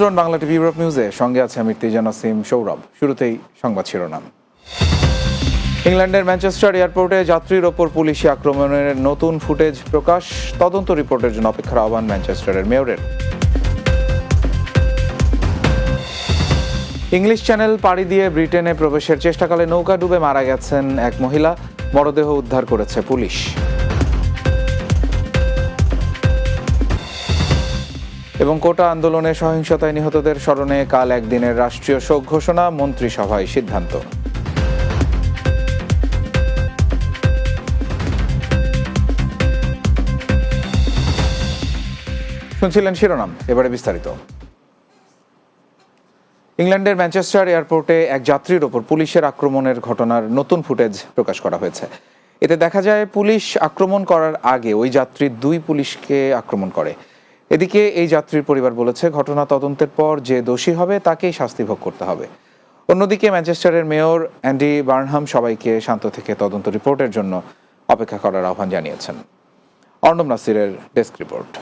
আমন্ত্রণ Bangla TV Europe নিউজে। সঙ্গে আছে আমি তেজান আসিম সৌরভ। শুরুতেই সংবাদ শিরোনাম। ইংল্যান্ডের ম্যানচেস্টার এয়ারপোর্টে যাত্রীর ওপর পুলিশি আক্রমণের নতুন ফুটেজ প্রকাশ। তদন্ত রিপোর্টের জন্য অপেক্ষার আহ্বান ম্যানচেস্টারের মেয়রের। ইংলিশ চ্যানেল পাড়ি দিয়ে ব্রিটেনে প্রবেশের চেষ্টাকালে নৌকা ডুবে মারা গেছেন এক মহিলা। মরদেহ উদ্ধার করেছে পুলিশ। এবং কোটা আন্দোলনে সহিংসতায় নিহতদের স্মরণে কাল একদিনের রাষ্ট্রীয় শোক ঘোষণা, মন্ত্রিসভায় সিদ্ধান্ত। শুনছিলেন শিরোনাম, এবারে বিস্তারিত। ইংল্যান্ডের ম্যানচেস্টার এয়ারপোর্টে এক যাত্রীর ওপর পুলিশের আক্রমণের ঘটনার নতুন ফুটেজ প্রকাশ করা হয়েছে। এতে দেখা যায়, পুলিশ আক্রমণ করার আগে ওই যাত্রী দুই পুলিশকে আক্রমণ করে। এদিকে এই যাত্রীর পরিবার বলেছে, ঘটনা তদন্তের পর যে দোষী হবে তাকেই শাস্তি ভোগ করতে হবে। অন্যদিকে ম্যানচেস্টারের মেয়র অ্যান্ডি বার্নহাম সবাইকে শান্ত থেকে তদন্ত রিপোর্টের জন্য অপেক্ষা করার আহ্বান জানিয়েছেন। অর্ণব নাসিরের ডেস্ক রিপোর্ট।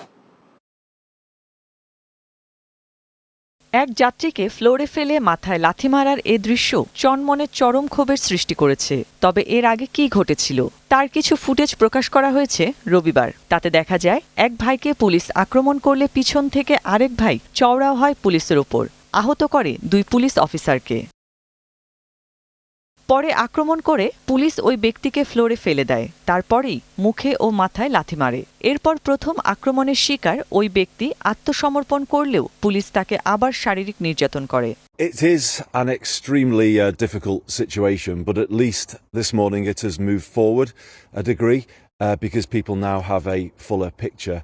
এক যাত্রীকে ফ্লোরে ফেলে মাথায় লাথি মারার এ দৃশ্য চনমনে চরম ক্ষোভের সৃষ্টি করেছে। তবে এর আগে কি ঘটেছিল, তার কিছু ফুটেজ প্রকাশ করা হয়েছে রবিবার। তাতে দেখা যায়, এক ভাইকে পুলিশ আক্রমণ করলে পিছন থেকে আরেক ভাই চওড়াও হয় পুলিশের ওপর। আহত করে দুই পুলিশ অফিসারকে। পরে আক্রমণ করে পুলিশ ওই ব্যক্তিকে ফ্লোরে ফেলে দেয় তারপরেই মুখে ও মাথায় লাথি মারে এরপর প্রথম আক্রমণের শিকার ওই ব্যক্তি আত্মসমর্পণ করলেও পুলিশ তাকে আবার শারীরিক নির্যাতন করে It is an extremely uh, difficult situation, but at least this morning it has moved forward a degree uh, because people now have a fuller picture.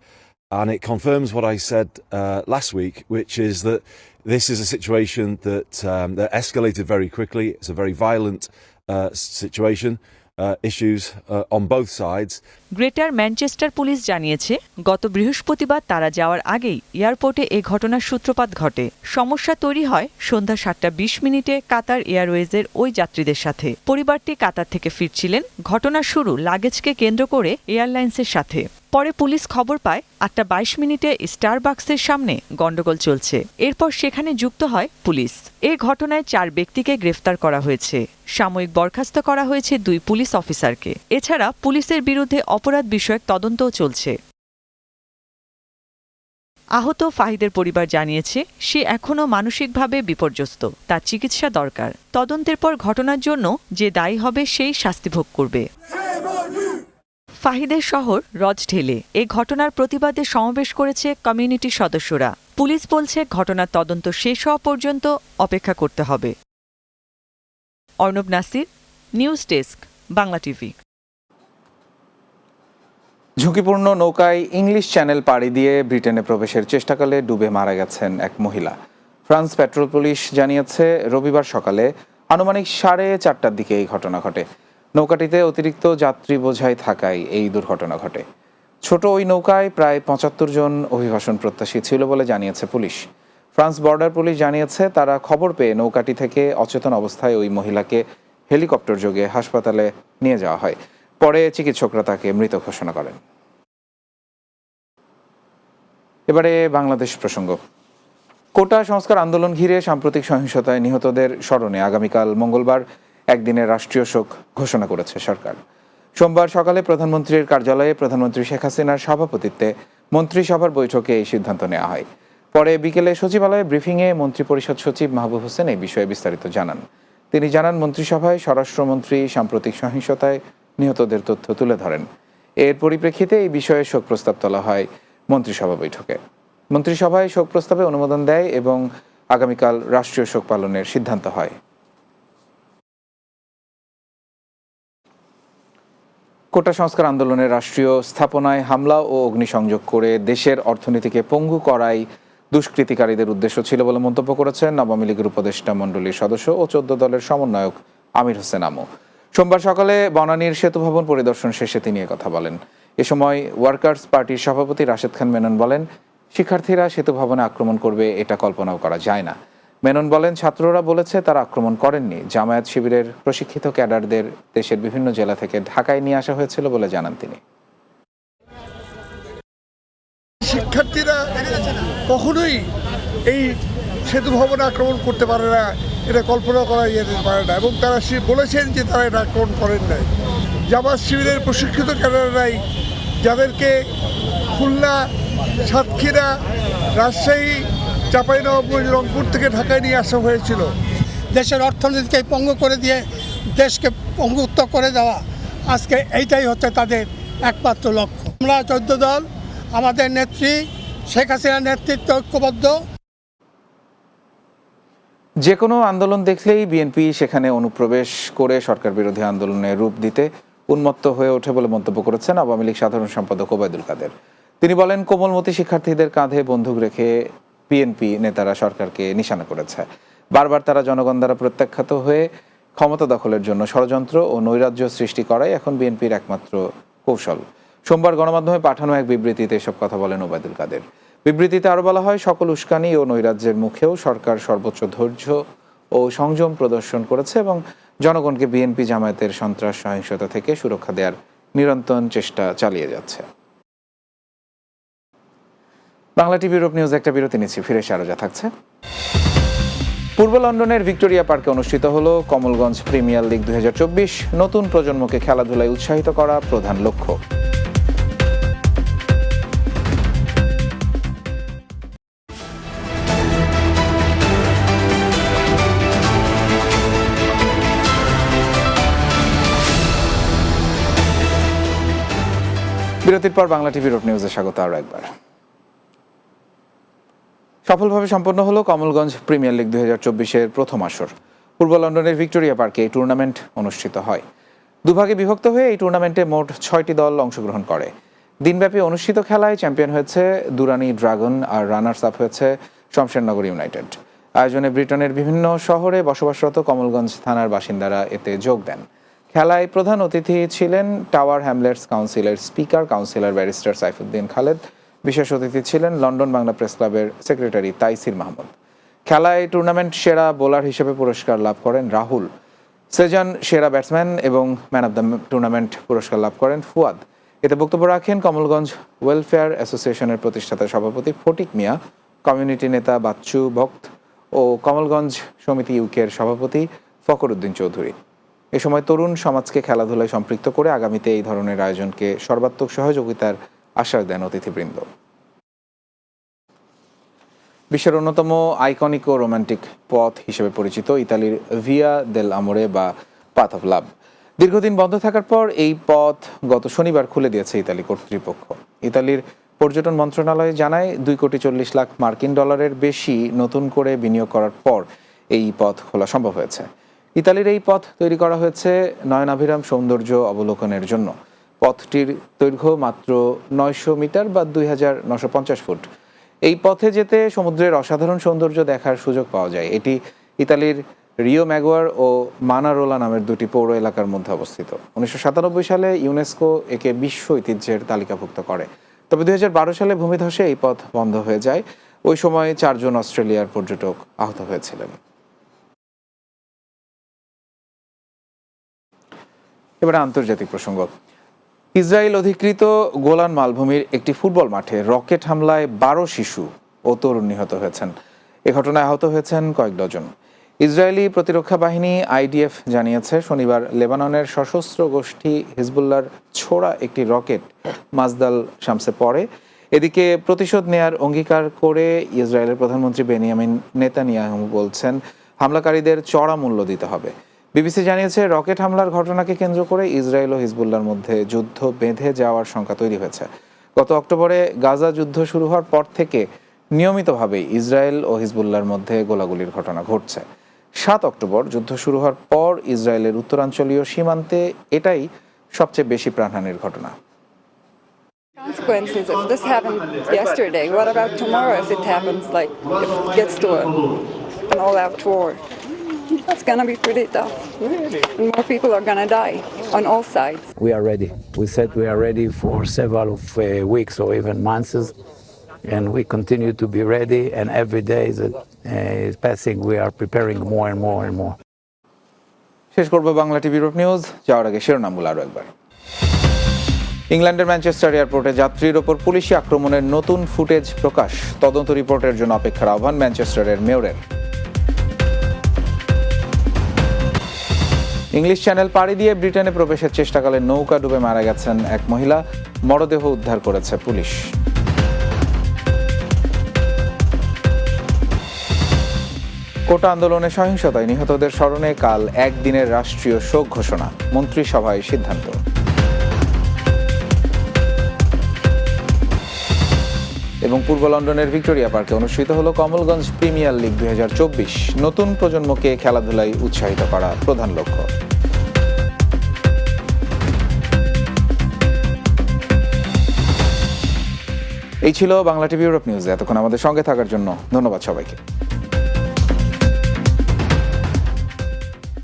And it confirms what I said uh, last week, which is that this is a situation that, um, that escalated very quickly. It's a very violent uh, situation, uh, issues uh, on both sides. Greater Manchester police জানিয়েছে গত বৃহস্পতিবার তারা যাওয়ার আগেই এয়ারপোর্টে এ ঘটনার সূত্রপাত ঘটে সমস্যা তৈরি হয় সন্ধ্যা সাতটা বিশ মিনিটে কাতার এয়ারওয়েজের ওই যাত্রীদের সাথে পরিবারটি কাতার থেকে ফিরছিলেন ঘটনা শুরু লাগেজকে কেন্দ্র করে এয়ারলাইন্সের সাথে পরে পুলিশ খবর পায়, আটটা বাইশ মিনিটে স্টারবাক্সের সামনে গন্ডগোল চলছে। এরপর সেখানে যুক্ত হয় পুলিশ। এ ঘটনায় চার ব্যক্তিকে গ্রেফতার করা হয়েছে। সাময়িক বরখাস্ত করা হয়েছে দুই পুলিশ অফিসারকে। এছাড়া পুলিশের বিরুদ্ধে অপরাধ বিষয়ক তদন্তও চলছে। আহত ফাহিদের পরিবার জানিয়েছে, সে এখনও মানসিকভাবে বিপর্যস্ত। তার চিকিৎসা দরকার। তদন্তের পর ঘটনার জন্য যে দায়ী হবে সেই শাস্তি ভোগ করবে। ফাহিদের শহর রজঢেলে। এ ঘটনার প্রতিবাদে সমাবেশ করেছে কমিউনিটির সদস্যরা। পুলিশ বলছে, ঘটনার তদন্ত শেষ হওয়া পর্যন্ত অপেক্ষা করতে হবে। Arnab Nasir, news desk, Bangla TV. ঝুঁকিপূর্ণ নৌকায় ইংলিশ চ্যানেল পাড়ি দিয়ে ব্রিটেনে প্রবেশের চেষ্টাকালে ডুবে মারা গেছেন এক মহিলা। ফ্রান্স পেট্রোল পুলিশ জানিয়েছে, রবিবার সকালে আনুমানিক সাড়ে চারটার দিকে এই ঘটনা ঘটে। নৌকাটিতে অতিরিক্ত যাত্রী বোঝাই থাকায় এই দুর্ঘটনা ঘটে। ছোট ওই নৌকায় প্রায় পঁচাত্তর জন অভিবাসন প্রত্যাশী ছিল বলে জানিয়েছে পুলিশ। ফ্রান্স বর্ডার পুলিশ জানিয়েছে, তারা খবর পেয়ে নৌকাটি থেকে অচেতন অবস্থায় ওই মহিলাকে হেলিকপ্টার যোগে হাসপাতালে নিয়ে যাওয়া হয়। পরে চিকিৎসকরা তাকে মৃত ঘোষণা করেন। এবারে বাংলাদেশ প্রসঙ্গ। কোটা সংস্কার আন্দোলন ঘিরে সাম্প্রতিক সহিংসতায় নিহতদের স্মরণে আগামীকাল মঙ্গলবার একদিনের রাষ্ট্রীয় শোক ঘোষণা করেছে সরকার। সোমবার সকালে প্রধানমন্ত্রীর কার্যালয়ে প্রধানমন্ত্রী শেখ হাসিনার সভাপতিত্বে মন্ত্রিসভার বৈঠকে এই সিদ্ধান্ত নেওয়া হয়। পরে বিকেলে সচিবালয়ে ব্রিফিংয়ে মন্ত্রিপরিষদ সচিব মাহবুব হোসেন এই বিষয়ে বিস্তারিত জানান। তিনি জানান, মন্ত্রিসভায় স্বরাষ্ট্রমন্ত্রী সাম্প্রতিক সহিংসতায় নিহতদের তথ্য তুলে ধরেন। এর পরিপ্রেক্ষিতে এই বিষয়ে শোক প্রস্তাব তোলা হয় মন্ত্রিসভা বৈঠকে। মন্ত্রিসভায় শোক প্রস্তাবে অনুমোদন দেয় এবং আগামীকাল রাষ্ট্রীয় শোক পালনের সিদ্ধান্ত হয়। কোটা সংস্কার আন্দোলনের রাষ্ট্রীয় স্থাপনায় হামলা ও অগ্নিসংযোগ করে দেশের অর্থনীতিকে পঙ্গু করাই দুষ্কৃতিকারীদের উদ্দেশ্য ছিল বলে মন্তব্য করেছেন আওয়ামী লীগের উপদেষ্টা মণ্ডলীর সদস্য ও চোদ্দ দলের সমন্বয়ক আমির হোসেন আমু। সোমবার সকালে বনানীর সেতু ভবন পরিদর্শন শেষে তিনি কথা বলেন। এ সময় ওয়ার্কার্স পার্টির সভাপতি রাশেদ খান মেনন বলেন, শিক্ষার্থীরা সেতু ভবনে আক্রমণ করবে এটা কল্পনাও করা যায় না। মেনন বলেন, ছাত্ররা বলেছে তারা আক্রমণ করেননি। জামায়াত শিবিরের প্রশিক্ষিত ক্যাডারদের দেশের বিভিন্ন জেলা থেকে ঢাকায় নিয়ে আসা হয়েছিল বলে জানান তিনি। শিক্ষার্থীরা কখনোই এই সেতু ভবনে আক্রমণ করতে পারে না, এটা কল্পনা করা যেতে পারে না এবং তারা বলেছেন যে তারা এটা আক্রমণ করেন নাই। জামাত শিবিরের প্রশিক্ষিত ক্যাডাররাই যাদেরকে খুলনা, সাতক্ষীরা, রাজশাহী চাঁপাইনবাবগঞ্জ রংপুর থেকে ঢাকায় নিয়ে আসা হয়েছিল। দেশের অর্থনীতিকে পঙ্গু করে দিয়ে দেশকে পঙ্গুত্ব করে দেওয়া আজকে এইটাই হচ্ছে তাদের একমাত্র লক্ষ্য। আমরা চোদ্দ দল আমাদের নেত্রী শেখ হাসিনার নেতৃত্ব ঐক্যবদ্ধ। যে কোনো আন্দোলন দেখলেই বিএনপি সেখানে অনুপ্রবেশ করে সরকার বিরোধী আন্দোলনে রূপ দিতে উন্মত্ত হয়ে ওঠে বলে মন্তব্য করেছেন আওয়ামী লীগ সাধারণ সম্পাদক ওবায়দুল কাদের। তিনি বলেন কোমলমতি শিক্ষার্থীদের কাঁধে বন্দুক রেখে বিএনপি নেতারা সরকারকে নিশানা করেছে। বারবার তারা জনগণ দ্বারা প্রত্যাখ্যাত হয়ে ক্ষমতা দখলের জন্য ষড়যন্ত্র ও নৈরাজ্য সৃষ্টি করাই এখন বিএনপির একমাত্র কৌশল। সোমবার গণমাধ্যমে পাঠানো এক বিবৃতিতে এসব কথা বলেন ওবায়দুল কাদের। বিবৃতিতে আরও বলা হয়, সকল উস্কানি ও নৈরাজ্যের মুখেও সরকার সর্বোচ্চ ধৈর্য ও সংযম প্রদর্শন করেছে এবং জনগণকে বিএনপি জামায়াতের সন্ত্রাস সহিংসতা থেকে সুরক্ষা দেওয়ার নিরন্তর চেষ্টা চালিয়ে যাচ্ছে। বাংলা টিভি ইউরোপ নিউজ একটা বিরতি নিচ্ছি, ফিরে এসে থাকছে। পূর্ব লন্ডনের ভিক্টোরিয়া পার্কে অনুষ্ঠিত হলো কমলগঞ্জ প্রিমিয়ার লিগ দুই হাজার চব্বিশ। নতুন প্রজন্মকে খেলাধুলায় উৎসাহিত করা প্রধান লক্ষ্য। বিরতির পর বাংলা টিভি রোড নিউজে স্বাগত আরও একবার। সফলভাবে সম্পন্ন হলো কমলগঞ্জ প্রিমিয়ার লিগ দুই হাজার চব্বিশের প্রথম আসর। পূর্ব লন্ডনের ভিক্টোরিয়া পার্কে এই টুর্নামেন্ট অনুষ্ঠিত হয়। দুভাগে বিভক্ত হয়ে এই টুর্নামেন্টে মোট ছয়টি দল অংশগ্রহণ করে। দিনব্যাপী অনুষ্ঠিত খেলায় চ্যাম্পিয়ন হয়েছে দুরানি ড্রাগন আর রানার্স আপ হয়েছে শমশেরনগর ইউনাইটেড। আয়োজনে ব্রিটেনের বিভিন্ন শহরে বসবাসরত কমলগঞ্জ থানার বাসিন্দারা এতে যোগ দেন। খেলায় প্রধান অতিথি ছিলেন টাওয়ার হ্যামলেটস কাউন্সিলের speaker, councillor barrister Saifuddin Khaled বিশেষ অতিথি ছিলেন লন্ডন বাংলা প্রেস ক্লাবের সেক্রেটারি তাইসির মাহমুদ। খেলায় টুর্নামেন্ট সেরা বোলার হিসেবে পুরস্কার লাভ করেন রাহুল। সেজান সেরা ব্যাটসম্যান এবং ম্যান অব দ্য টুর্নামেন্ট পুরস্কার লাভ করেন ফুয়াদ। এতে বক্তব্য রাখেন কমলগঞ্জ ওয়েলফেয়ার অ্যাসোসিয়েশনের প্রতিষ্ঠাতা সভাপতি ফটিক মিয়া, কমিউনিটি নেতা বাচ্চু ভক্ত ও কমলগঞ্জ সমিতি ইউকের সভাপতি ফখর উদ্দিন চৌধুরী। এ সময় তরুণ সমাজকে খেলাধুলায় সম্পৃক্ত করে আগামীতে এই ধরনের আয়োজনকে সর্বাত্মক সহযোগিতার আশ্বাস দেন অতিথিবৃন্দ। বিশ্বের অন্যতম আইকনিক ও রোমান্টিক পথ হিসেবে পরিচিত ইতালির ভিয়া দেল আমোরে বা পাথ অফ লাভ দীর্ঘদিন বন্ধ থাকার পর এই পথ গত শনিবার খুলে দিয়েছে ইতালি কর্তৃপক্ষ। ইতালির পর্যটন মন্ত্রণালয় জানায়, দুই কোটি চল্লিশ লাখ মার্কিন ডলারের বেশি নতুন করে বিনিয়োগ করার পর এই পথ খোলা সম্ভব হয়েছে। ইতালির এই পথ তৈরি করা হয়েছে নয়নাভিরাম সৌন্দর্য অবলোকনের জন্য। পথটির দৈর্ঘ্য মাত্র নয়শো মিটার বা দুই হাজার পঞ্চাশ ফুট। এই পথে যেতে সমুদ্রের অসাধারণ সৌন্দর্য দেখার সুযোগ পাওয়া যায়। এটি ইতালির রিও ম্যাগোয়ার ও মানারোলা নামের দুটি পৌর এলাকার মধ্যে অবস্থিত। উনিশশো সাতানব্বই সালে ইউনেস্কো একে বিশ্ব ঐতিহ্যের তালিকাভুক্ত করে। তবে দুই হাজার বারো সালে ভূমিধসে এই পথ বন্ধ হয়ে যায়। ওই সময় চারজন অস্ট্রেলিয়ার পর্যটক আহত হয়েছিলেন। এবার আন্তর্জাতিক প্রসঙ্গ। ইসরায়েল অধিকৃত গোলান মালভূমির একটি ফুটবল মাঠে রকেট হামলায় বারো শিশু ও তরুণ নিহত হয়েছেন। এ ঘটনায় আহত হয়েছেন কয়েক ডজন। ইসরায়েলি প্রতিরক্ষা বাহিনী আইডিএফ জানিয়েছে, শনিবার লেবাননের সশস্ত্র গোষ্ঠী হিজবুল্লার ছোড়া একটি রকেট মাজদাল শামসে পড়ে। এদিকে প্রতিশোধ নেয়ার অঙ্গীকার করে ইসরায়েলের প্রধানমন্ত্রী বেনিয়ামিন নেতানিয়াহু বলছেন, হামলাকারীদের চড়া মূল্য দিতে হবে। বিবিসি জানিয়েছে, রকেট হামলার ঘটনাকে কেন্দ্র করে ইসরায়েল ও হিজবুল্লার মধ্যে যুদ্ধ বেঁধে যাওয়ার শঙ্কা তৈরি হয়েছে। গত অক্টোবরে গাজা যুদ্ধ শুরু হওয়ার পর থেকে নিয়মিতভাবে ইসরায়েল ও হিজবুল্লার মধ্যে গোলাগুলির ঘটনা ঘটছে। সাত অক্টোবর যুদ্ধ শুরু হওয়ার পর ইসরায়েলের উত্তরাঞ্চলীয় সীমান্তে এটাই সবচেয়ে বেশি প্রাণহানির ঘটনা। Consequences if this happened yesterday. What about tomorrow if it happens, like, if it gets to an all-out war? That's going to be pretty tough and more people are going to die on all sides we are ready. We said we are ready for several of, uh, weeks or even months, and we continue to be ready. And every day that uh, is passing, we are preparing more and more and more. শেষ করব Bangla TV রূপ news যাওয়ার আগে শিরোনামগুলো আরও একবার ইংল্যান্ডের Manchester এয়ারপোর্টে যাত্রীর ওপর পুলিশি আক্রমণের নতুন ফুটেজ প্রকাশ তদন্ত রিপোর্টের জন্য অপেক্ষার আহ্বান ম্যানচেস্টারের মেয়রের ইংলিশ চ্যানেল পাড়ি দিয়ে ব্রিটেনে প্রবেশের চেষ্টাকালে নৌকা ডুবে মারা গেছেন এক মহিলা। মরদেহ উদ্ধার করেছে পুলিশ। কোটা আন্দোলনে সহিংসতায় নিহতদের স্মরণে কাল একদিনের রাষ্ট্রীয় শোক ঘোষণা। মন্ত্রিসভায় সিদ্ধান্ত। এবং পূর্ব লন্ডনের ভিক্টোরিয়া পার্কে অনুষ্ঠিত হলো কমলগঞ্জ প্রিমিয়ার লিগ দু হাজার চব্বিশ। নতুন প্রজন্মকে খেলাধুলায় উৎসাহিত করা প্রধান লক্ষ্য। এই ছিল বাংলা টিভি ইউরোপ নিউজ। এতক্ষণ আমাদের সঙ্গে থাকার জন্য ধন্যবাদ সবাইকে।